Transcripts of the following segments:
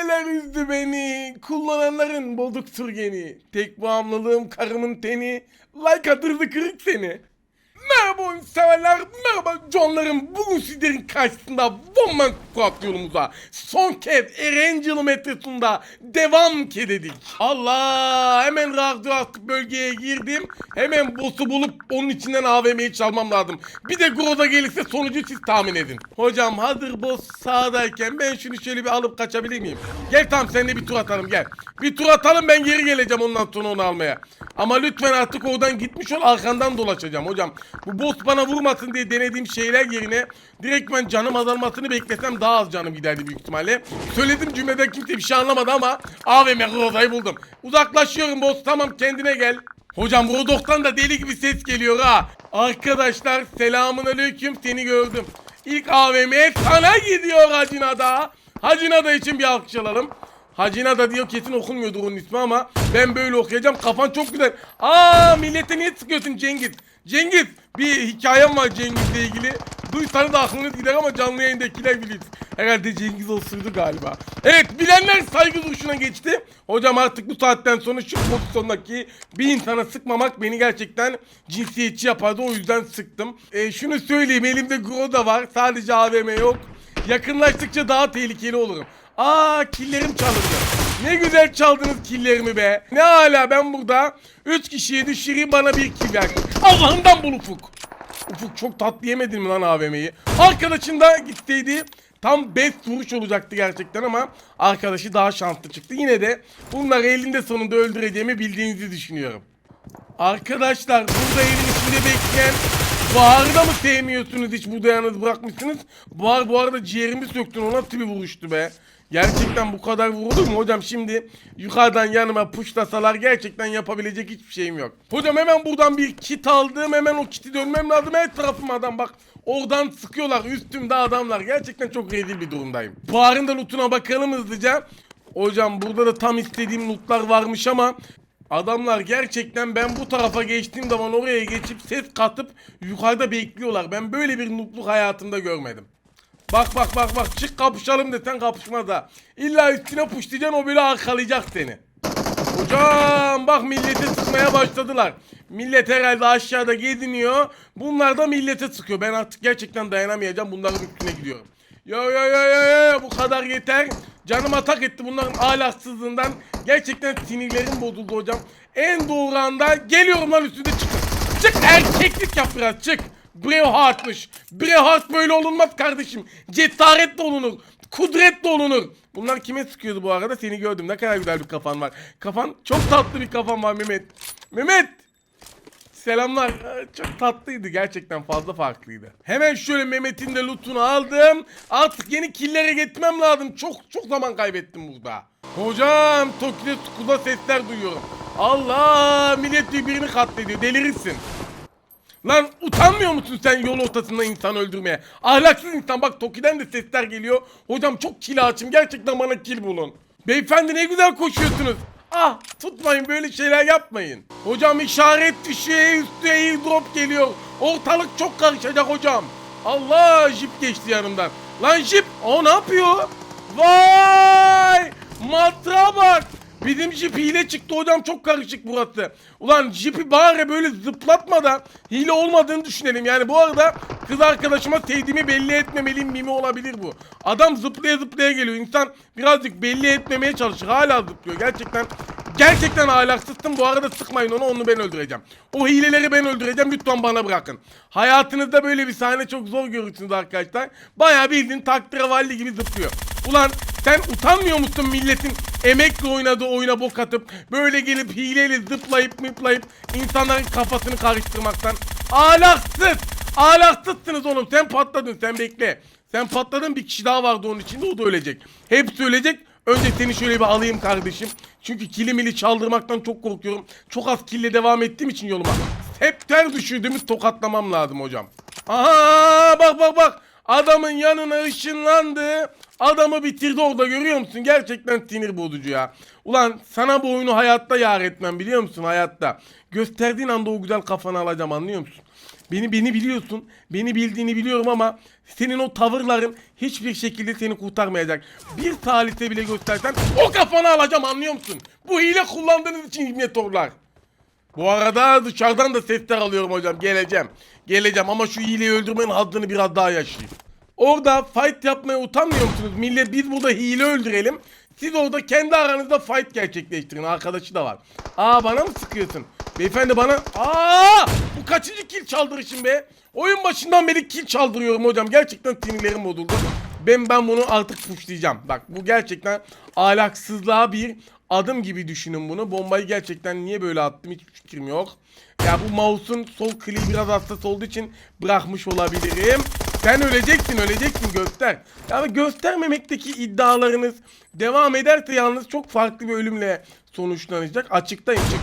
Neler üzdü beni. Kullananların bozuk geni. Tek bağımlılığım karımın teni. Like atırdı kırık seni. Merhaba oyun severler, merhaba canlarım. Bugün sizlerin karşısında One Man Squad yolumuza son kez Erangel metresinde devam ki dedik. Allah hemen radyoaktif bölgeye girdim. Hemen boss'u bulup onun içinden AVM'yi çalmam lazım. Bir de Groza gelirse sonucu siz tahmin edin. Hocam hazır boss sağdayken ben şunu şöyle bir alıp kaçabilir miyim? Gel tamam seninle bir tur atalım gel. Bir tur atalım ben geri geleceğim ondan sonra onu almaya. Ama lütfen artık oradan gitmiş ol arkandan dolaşacağım hocam. Bu boss bana vurmasın diye denediğim şeyler yerine direkt ben canım azalmasını beklesem daha az canım giderdi büyük ihtimalle. Söyledim cümleden kimse bir şey anlamadı ama AVM Groza'yı buldum. Uzaklaşıyorum boss tamam kendine gel. Hocam Rodok'tan da deli gibi ses geliyor ha. Arkadaşlar selamun aleyküm seni gördüm. İlk AVM sana gidiyor Hacinada. Hacinada için bir alkış alalım. Hacina diyor kesin okunmuyordur onun ismi ama ben böyle okuyacağım. Kafan çok güzel. Aa millete niye sıkıyorsun Cengiz? Cengiz bir hikayem var Cengiz'le ilgili. Duysanız aklınız gider ama canlı yayındakiler bilir. Herhalde Cengiz osurdu galiba. Evet bilenler saygı duruşuna geçti. Hocam artık bu saatten sonra şu pozisyondaki bir insana sıkmamak beni gerçekten cinsiyetçi yapardı. O yüzden sıktım. E, şunu söyleyeyim elimde Groza var. Sadece AVM yok. Yakınlaştıkça daha tehlikeli olurum. Aa killerim çalındı. Ne güzel çaldınız killerimi be. Ne hala ben burada 3 kişiye düşüreyim bana bir kill ver. Allah'ından bul Ufuk. Ufuk çok tatlı yemedin mi lan AVM'yi? Arkadaşın da gitseydi tam 5 vuruş olacaktı gerçekten ama arkadaşı daha şanslı çıktı. Yine de bunları elinde sonunda öldüreceğimi bildiğinizi düşünüyorum. Arkadaşlar burada evin içinde bekleyen Bahar'ı da mı sevmiyorsunuz hiç burada yalnız bırakmışsınız? Bahar bu arada ciğerimi söktün o nasıl bir vuruştu be? Gerçekten bu kadar vurulur mu hocam şimdi yukarıdan yanıma puşlasalar gerçekten yapabilecek hiçbir şeyim yok. Hocam hemen buradan bir kit aldım hemen o kiti dönmem lazım her tarafım adam bak oradan sıkıyorlar üstümde adamlar gerçekten çok rezil bir durumdayım. Bahar'ın da lootuna bakalım hızlıca. Hocam burada da tam istediğim lootlar varmış ama Adamlar gerçekten ben bu tarafa geçtiğim zaman oraya geçip ses katıp yukarıda bekliyorlar. Ben böyle bir nutluk hayatımda görmedim. Bak bak bak bak çık kapışalım desen kapışmaz ha. İlla üstüne puşlayacaksın o böyle arkalayacak seni. Hocam bak millete sıkmaya başladılar. Millet herhalde aşağıda geziniyor. Bunlar da millete sıkıyor. Ben artık gerçekten dayanamayacağım. Bunların üstüne gidiyorum. Yo yo yo yo yo bu kadar yeter. Canım atak etti bunların ahlaksızlığından. Gerçekten sinirlerim bozuldu hocam. En doğru anda geliyorum lan üstüne çık. Çık erkeklik yap biraz çık. Braveheart'mış. Braveheart böyle olunmaz kardeşim. Cesaretle olunur. Kudretle olunur. Bunlar kime sıkıyordu bu arada? Seni gördüm. Ne kadar güzel bir kafan var. Kafan çok tatlı bir kafan var Mehmet. Mehmet. Selamlar. Çok tatlıydı. Gerçekten fazla farklıydı. Hemen şöyle Mehmet'in de lootunu aldım. Artık yeni killere gitmem lazım. Çok çok zaman kaybettim burada. Hocam Tokyo'da sesler duyuyorum. Allah millet birbirini katlediyor. Delirirsin. Lan utanmıyor musun sen yol ortasında insan öldürmeye? Ahlaksız insan bak Toki'den de sesler geliyor. Hocam çok kil açım gerçekten bana kil bulun. Beyefendi ne güzel koşuyorsunuz. Ah tutmayın böyle şeyler yapmayın. Hocam işaret düşüyor üstü airdrop geliyor. Ortalık çok karışacak hocam. Allah jip geçti yanımdan. Lan jip o ne yapıyor? Vay matra bak. Bizim jip hile çıktı hocam çok karışık burası. Ulan jipi bari böyle zıplatmadan hile olmadığını düşünelim. Yani bu arada kız arkadaşıma sevdiğimi belli etmemeliyim mimi olabilir bu. Adam zıplaya zıplaya geliyor. İnsan birazcık belli etmemeye çalışır. Hala zıplıyor. Gerçekten gerçekten ahlaksızsın. Bu arada sıkmayın onu onu ben öldüreceğim. O hileleri ben öldüreceğim. Lütfen bana bırakın. Hayatınızda böyle bir sahne çok zor görürsünüz arkadaşlar. Bayağı bildiğin takdiravalli gibi zıplıyor. Ulan sen utanmıyor musun milletin emekle oynadığı oyuna bok atıp böyle gelip hileyle zıplayıp mıplayıp insanların kafasını karıştırmaktan? Ahlaksız! Ahlaksızsınız oğlum. Sen patladın sen bekle. Sen patladın bir kişi daha vardı onun içinde o da ölecek. Hepsi ölecek. Önce seni şöyle bir alayım kardeşim. Çünkü kilimili çaldırmaktan çok korkuyorum. Çok az kille devam ettiğim için yoluma. Hep ter düşürdüğümüz tokatlamam lazım hocam. Aha bak bak bak. Adamın yanına ışınlandı. Adamı bitirdi orada görüyor musun? Gerçekten sinir bozucu ya. Ulan sana bu oyunu hayatta yar etmem biliyor musun? Hayatta. Gösterdiğin anda o güzel kafanı alacağım anlıyor musun? Beni beni biliyorsun. Beni bildiğini biliyorum ama senin o tavırların hiçbir şekilde seni kurtarmayacak. Bir salise bile göstersen o kafanı alacağım anlıyor musun? Bu hile kullandığınız için meteorlar. Bu arada dışarıdan da sesler alıyorum hocam. Geleceğim. Geleceğim ama şu hileyi öldürmenin haddini biraz daha yaşayayım. Orada fight yapmaya utanmıyor musunuz? Millet biz burada hile öldürelim. Siz orada kendi aranızda fight gerçekleştirin. Arkadaşı da var. Aa bana mı sıkıyorsun? Beyefendi bana... Aa! Bu kaçıncı kill çaldırışım be? Oyun başından beri kill çaldırıyorum hocam. Gerçekten sinirlerim bozuldu. Ben ben bunu artık suçlayacağım. Bak bu gerçekten ahlaksızlığa bir adım gibi düşünün bunu. Bombayı gerçekten niye böyle attım hiç fikrim yok. Ya bu mouse'un sol kliği biraz hassas olduğu için bırakmış olabilirim. Sen öleceksin öleceksin göster. Ya göstermemekteki iddialarınız devam ederse yalnız çok farklı bir ölümle sonuçlanacak. Açıktayım çık.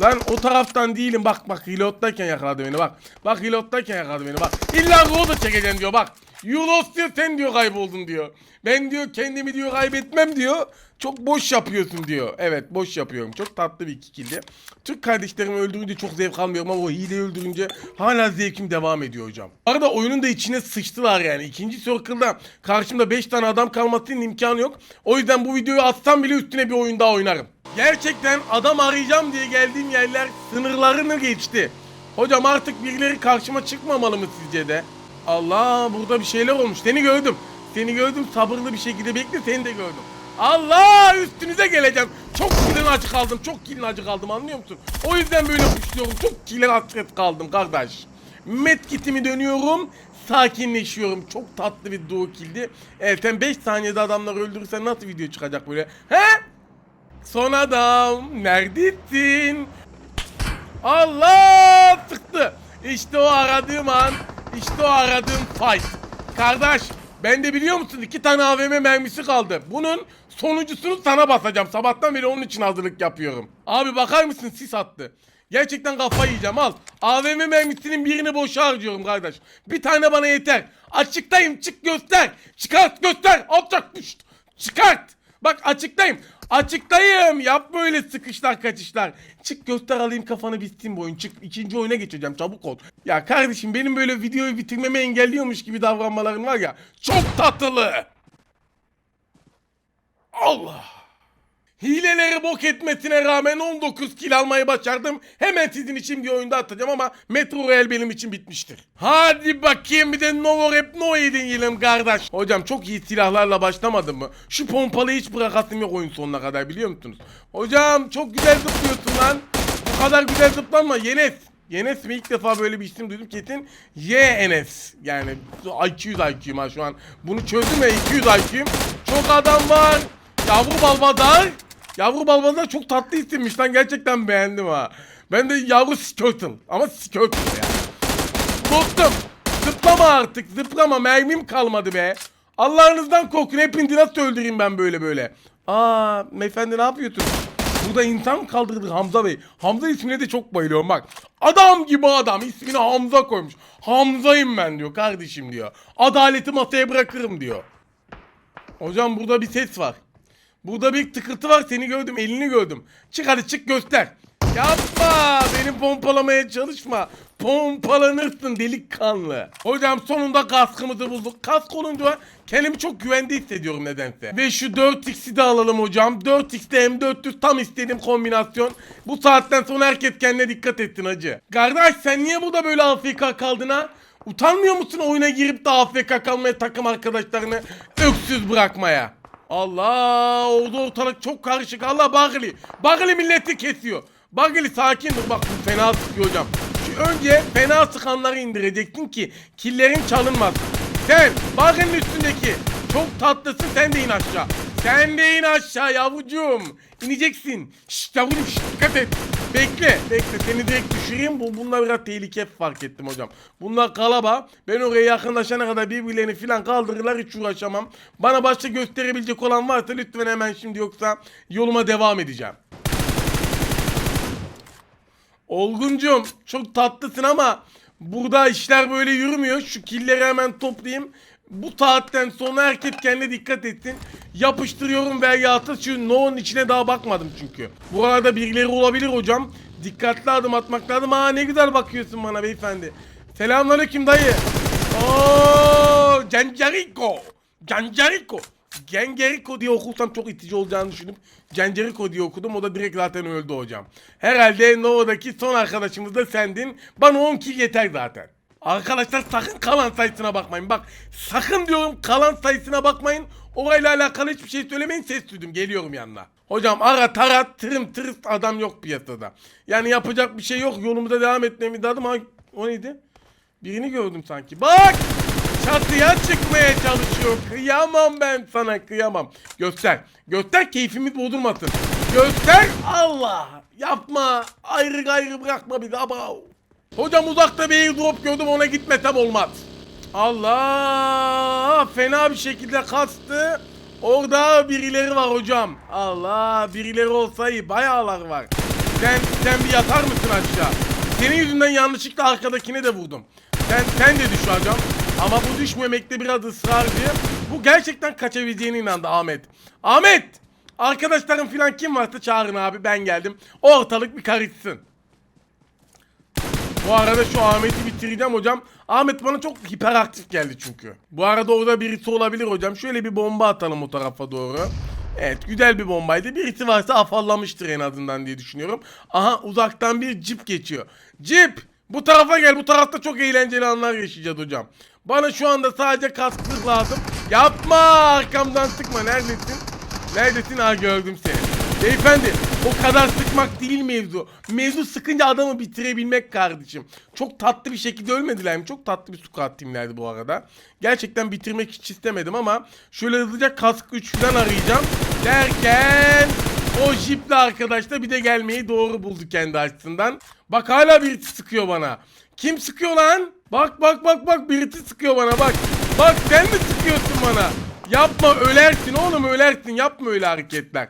Lan o taraftan değilim bak bak reload'dayken yakaladı beni bak. Bak reload'dayken yakaladı beni bak. İlla roll da çekeceksin diyor bak. You lost diyor sen diyor kayboldun diyor. Ben diyor kendimi diyor kaybetmem diyor. Çok boş yapıyorsun diyor. Evet boş yapıyorum. Çok tatlı bir kikildi. Türk kardeşlerimi öldürünce çok zevk almıyorum ama o hileyi öldürünce hala zevkim devam ediyor hocam. Arada oyunun da içine sıçtılar yani. İkinci circle'da karşımda 5 tane adam kalmasının imkanı yok. O yüzden bu videoyu atsam bile üstüne bir oyun daha oynarım. Gerçekten adam arayacağım diye geldiğim yerler sınırlarını geçti. Hocam artık birileri karşıma çıkmamalı mı sizce de? Allah burada bir şeyler olmuş. Seni gördüm. Seni gördüm sabırlı bir şekilde bekle seni de gördüm. Allah üstünüze geleceğim. Çok kilin acı kaldım. Çok kilin acı kaldım anlıyor musun? O yüzden böyle kuşluyorum. Çok kilin hasret kaldım kardeş. Medkitimi dönüyorum. Sakinleşiyorum. Çok tatlı bir duo kildi. Evet sen 5 saniyede adamları öldürürsen nasıl video çıkacak böyle? He? Son adam neredesin? Allah sıktı. İşte o aradığım an. İşte o aradığım fight. Kardeş ben de biliyor musun iki tane AVM mermisi kaldı. Bunun sonuncusunu sana basacağım. Sabahtan beri onun için hazırlık yapıyorum. Abi bakar mısın sis attı. Gerçekten kafayı yiyeceğim al. AVM mermisinin birini boşa harcıyorum kardeş. Bir tane bana yeter. Açıktayım çık göster. Çıkart göster. Alçak puşt. Çıkart. Bak açıktayım. Açıktayım. Yap böyle sıkışlar kaçışlar. Çık göster alayım kafanı bitsin bu oyun. Çık ikinci oyuna geçeceğim çabuk ol. Ya kardeşim benim böyle videoyu bitirmemi engelliyormuş gibi davranmaların var ya. Çok tatlı. Allah. Hileleri bok etmesine rağmen 19 kill almayı başardım. Hemen sizin için bir oyunda atacağım ama Metro Royal benim için bitmiştir. Hadi bakayım bir de Novo Rap No yiyelim kardeş. Hocam çok iyi silahlarla başlamadım mı? Şu pompalıyı hiç bırakasım yok oyun sonuna kadar biliyor musunuz? Hocam çok güzel zıplıyorsun lan. Bu kadar güzel zıplanma Yenes. Yenes mi ilk defa böyle bir isim duydum kesin YNS yani 200 IQ'yum ha şu an bunu çözdüm ya 200 IQ'yum çok adam var yavru balbadar yavru balbadar çok tatlı isimmiş lan gerçekten beğendim ha ben de yavru skirtle ama skirtle ya dostum zıplama artık zıplama mermim kalmadı be Allah'ınızdan korkun hepinizi nasıl öldüreyim ben böyle böyle aa beyefendi ne yapıyorsun Burada insan kaldırdı Hamza Bey. Hamza ismine de çok bayılıyorum bak. Adam gibi adam ismini Hamza koymuş. Hamza'yım ben diyor kardeşim diyor. Adaleti masaya bırakırım diyor. Hocam burada bir ses var. Burada bir tıkırtı var seni gördüm elini gördüm. Çık hadi çık göster. Yapma beni pompalamaya çalışma. Pompalanırsın delikanlı. Hocam sonunda kaskımızı bulduk. Kask olunca kendimi çok güvende hissediyorum nedense. Ve şu 4x'i de alalım hocam. 4x'de M400 tam istediğim kombinasyon. Bu saatten sonra herkes kendine dikkat etsin hacı. Kardeş sen niye burada böyle AFK kaldın ha? Utanmıyor musun oyuna girip de AFK kalmaya takım arkadaşlarını öksüz bırakmaya? Allah orada ortalık çok karışık. Allah Bagli. Bagli milleti kesiyor. Bagli sakin dur bak bu fena sıkıyor hocam. Şu önce fena sıkanları indireceksin ki killerin çalınmaz. Sen Bagli'nin üstündeki çok tatlısın sen de in aşağı. Sen de in aşağı yavrucuğum. İneceksin. Şşt yavrum şşt dikkat et. Bekle, bekle seni direkt düşüreyim. Bu bunlar biraz tehlike fark ettim hocam. Bunlar kalaba. Ben oraya yakınlaşana kadar birbirlerini filan kaldırırlar hiç uğraşamam. Bana başka gösterebilecek olan varsa lütfen hemen şimdi yoksa yoluma devam edeceğim. Olguncum çok tatlısın ama burada işler böyle yürümüyor. Şu killeri hemen toplayayım. Bu saatten sonra herkes kendine dikkat etsin. Yapıştırıyorum veryatı. Şu no'nun içine daha bakmadım çünkü. Bu arada birileri olabilir hocam. Dikkatli adım atmak lazım. Aa ne güzel bakıyorsun bana beyefendi. Selamünaleyküm dayı. Oo, Cancariko. Cancariko. Gengeriko diye okursam çok itici olacağını düşünüp Gengeriko diye okudum. O da direkt zaten öldü hocam. Herhalde Nova'daki son arkadaşımız da sendin. Bana 10 kill yeter zaten. Arkadaşlar sakın kalan sayısına bakmayın. Bak sakın diyorum kalan sayısına bakmayın. Orayla alakalı hiçbir şey söylemeyin. Ses duydum. Geliyorum yanına. Hocam ara tarat tırım tırıs adam yok piyasada. Yani yapacak bir şey yok. Yolumuza devam etmemiz lazım. Ha, o neydi? Birini gördüm sanki. Bak! Çatıya çıkmaya çalışıyor. Kıyamam ben sana kıyamam. Göster. Göster keyfimiz bozulmasın. Göster Allah. Yapma. Ayrı gayrı bırakma bizi. Aba. Hocam uzakta bir airdrop gördüm ona gitmesem olmaz. Allah. Fena bir şekilde kastı. Orada birileri var hocam. Allah birileri olsa iyi. Bayağılar var. Sen, sen bir yatar mısın aşağı? Senin yüzünden yanlışlıkla arkadakine de vurdum. Sen, sen de düş hocam. Ama bu düşmemekte biraz ısrarcı. Bu gerçekten kaçabileceğine inandı Ahmet. Ahmet! Arkadaşlarım filan kim varsa çağırın abi ben geldim. Ortalık bir karışsın. Bu arada şu Ahmet'i bitireceğim hocam. Ahmet bana çok hiperaktif geldi çünkü. Bu arada orada birisi olabilir hocam. Şöyle bir bomba atalım o tarafa doğru. Evet güzel bir bombaydı. Birisi varsa afallamıştır en azından diye düşünüyorum. Aha uzaktan bir cip geçiyor. Cip! Bu tarafa gel. Bu tarafta çok eğlenceli anlar yaşayacağız hocam. Bana şu anda sadece kasklık lazım. Yapma! Arkamdan sıkma. Neredesin? Neredesin? Ha gördüm seni. Beyefendi o kadar sıkmak değil mevzu. Mevzu sıkınca adamı bitirebilmek kardeşim. Çok tatlı bir şekilde ölmediler mi? Çok tatlı bir squad timlerdi bu arada. Gerçekten bitirmek hiç istemedim ama şöyle hızlıca kask 3 falan arayacağım. Derken o jiple arkadaş da bir de gelmeyi doğru buldu kendi açısından. Bak hala birisi sıkıyor bana. Kim sıkıyor lan? Bak bak bak bak birisi sıkıyor bana bak. Bak sen mi sıkıyorsun bana? Yapma ölersin oğlum ölersin yapma öyle hareketler.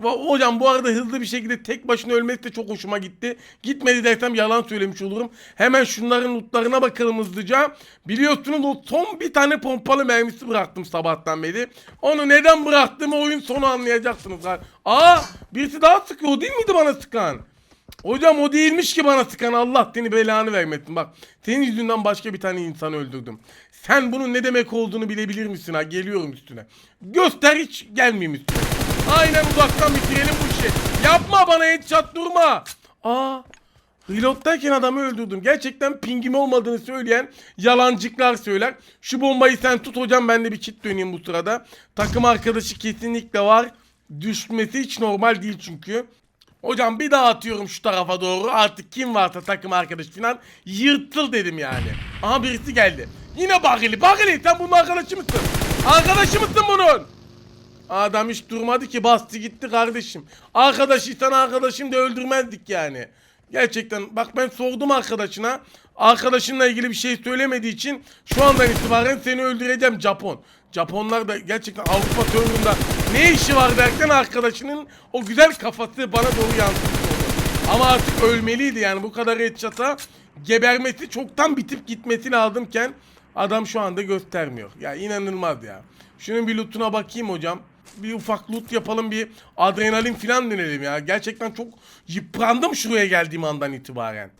Hocam bu arada hızlı bir şekilde tek başına ölmesi de çok hoşuma gitti. Gitmedi dersem yalan söylemiş olurum. Hemen şunların lootlarına bakalım hızlıca. Biliyorsunuz o son bir tane pompalı mermisi bıraktım sabahtan beri. Onu neden bıraktığımı oyun sonu anlayacaksınız. Aa birisi daha sıkıyor değil miydi bana sıkan? Hocam o değilmiş ki bana sıkan Allah seni belanı vermesin bak. Senin yüzünden başka bir tane insan öldürdüm. Sen bunun ne demek olduğunu bilebilir misin ha? Geliyorum üstüne. Göster hiç gelmeyeyim üstüne. Aynen uzaktan bitirelim bu işi. Yapma bana headshot durma. Aa Reload'dayken adamı öldürdüm. Gerçekten pingim olmadığını söyleyen yalancıklar söyler. Şu bombayı sen tut hocam ben de bir kit döneyim bu sırada. Takım arkadaşı kesinlikle var. Düşmesi hiç normal değil çünkü. Hocam bir daha atıyorum şu tarafa doğru. Artık kim varsa takım arkadaş falan yırtıl dedim yani. Aha birisi geldi. Yine Bagili. Bagili sen bunun arkadaşı mısın? Arkadaşı mısın bunun? Adam hiç durmadı ki bastı gitti kardeşim. Arkadaşıysan arkadaşım da öldürmezdik yani. Gerçekten bak ben sordum arkadaşına. Arkadaşınla ilgili bir şey söylemediği için şu andan itibaren seni öldüreceğim Japon. Japonlar da gerçekten Avrupa turunda ne işi var derken arkadaşının o güzel kafası bana doğru yansımış oldu. Ama artık ölmeliydi yani bu kadar headshot'a gebermesi çoktan bitip gitmesi lazımken adam şu anda göstermiyor. Ya inanılmaz ya. Şunun bir lootuna bakayım hocam bir ufak loot yapalım bir adrenalin falan denelim ya. Gerçekten çok yıprandım şuraya geldiğim andan itibaren.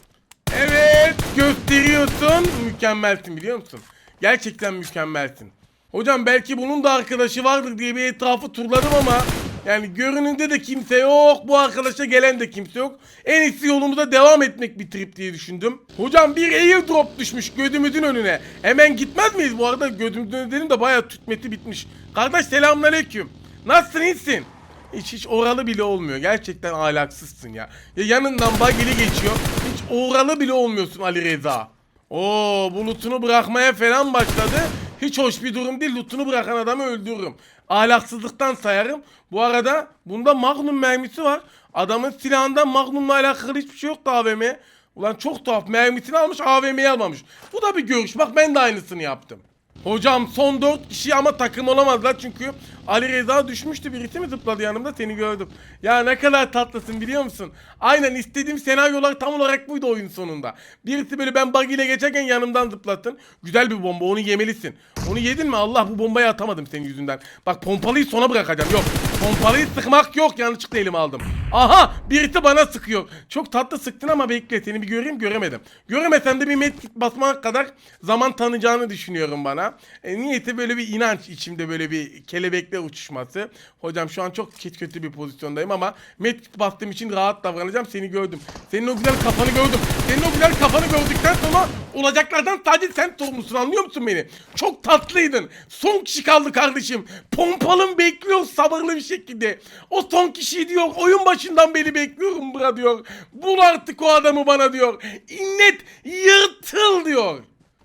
Evet gösteriyorsun. Mükemmelsin biliyor musun? Gerçekten mükemmelsin. Hocam belki bunun da arkadaşı vardır diye bir etrafı turladım ama yani görününde de kimse yok. Bu arkadaşa gelen de kimse yok. En iyisi yolumuza devam etmek bir trip diye düşündüm. Hocam bir airdrop düşmüş gözümüzün önüne. Hemen gitmez miyiz? Bu arada gözümüzün önüne de bayağı tütmeti bitmiş. Kardeş selamünaleyküm. Nasılsın iyisin? Hiç hiç oralı bile olmuyor. Gerçekten ahlaksızsın ya. Ya yanından bagili geçiyor. Hiç oralı bile olmuyorsun Ali Reza. Oo bulutunu bırakmaya falan başladı. Hiç hoş bir durum değil. Lootunu bırakan adamı öldürürüm. Ahlaksızlıktan sayarım. Bu arada bunda Magnum mermisi var. Adamın silahında Magnum'la alakalı hiçbir şey yoktu AVM'ye. Ulan çok tuhaf. Mermisini almış AVM'yi almamış. Bu da bir görüş. Bak ben de aynısını yaptım. Hocam son 4 kişi ama takım olamazlar çünkü Ali Reza düşmüştü birisi mi zıpladı yanımda seni gördüm. Ya ne kadar tatlısın biliyor musun? Aynen istediğim senaryolar tam olarak buydu oyun sonunda. Birisi böyle ben bug ile geçerken yanımdan zıplattın. Güzel bir bomba onu yemelisin. Onu yedin mi Allah bu bombayı atamadım senin yüzünden. Bak pompalıyı sona bırakacağım yok. Pompalıyı sıkmak yok yanlışlıkla elime aldım. Aha birisi bana sıkıyor. Çok tatlı sıktın ama bekle seni bir göreyim göremedim. Göremesem de bir medkit basmak kadar zaman tanıyacağını düşünüyorum bana. E, niyeti böyle bir inanç içimde böyle bir kelebekle uçuşması. Hocam şu an çok kötü, kötü bir pozisyondayım ama medkit bastığım için rahat davranacağım. Seni gördüm. Senin o güzel kafanı gördüm. Senin o güzel kafanı gördükten sonra olacaklardan sadece sen sorumlusun anlıyor musun beni? Çok tatlıydın. Son kişi kaldı kardeşim. Pompalım bekliyor sabırlı bir şekilde. O son kişi diyor oyun başından beri bekliyorum bura diyor. Bul artık o adamı bana diyor. İnnet yırtıl diyor.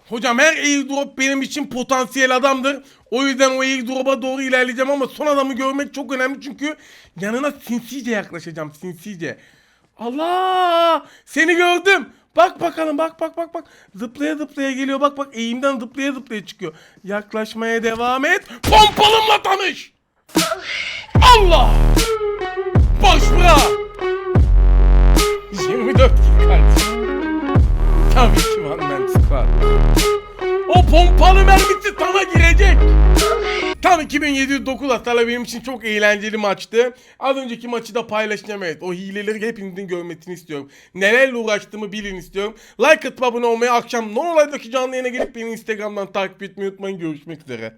Hocam her airdrop benim için potansiyel adamdır. O yüzden o airdrop'a doğru ilerleyeceğim ama son adamı görmek çok önemli çünkü yanına sinsice yaklaşacağım sinsice. Allah! Seni gördüm. Bak bakalım bak bak bak bak. Zıplaya zıplaya geliyor bak bak eğimden zıplaya zıplaya çıkıyor. Yaklaşmaya devam et. Pompalımla tanış. Allah! Bırak. 24 kill kardeşim. Tabii ki One Man Squad. O pompalı mermisi sana girecek. Tam 2709 hasarla benim için çok eğlenceli maçtı. Az önceki maçı da paylaşacağım evet. O hileleri hepinizin görmesini istiyorum. Nelerle uğraştığımı bilin istiyorum. Like atıp abone olmayı akşam non olaydaki canlı yayına gelip beni Instagram'dan takip etmeyi unutmayın. Görüşmek üzere.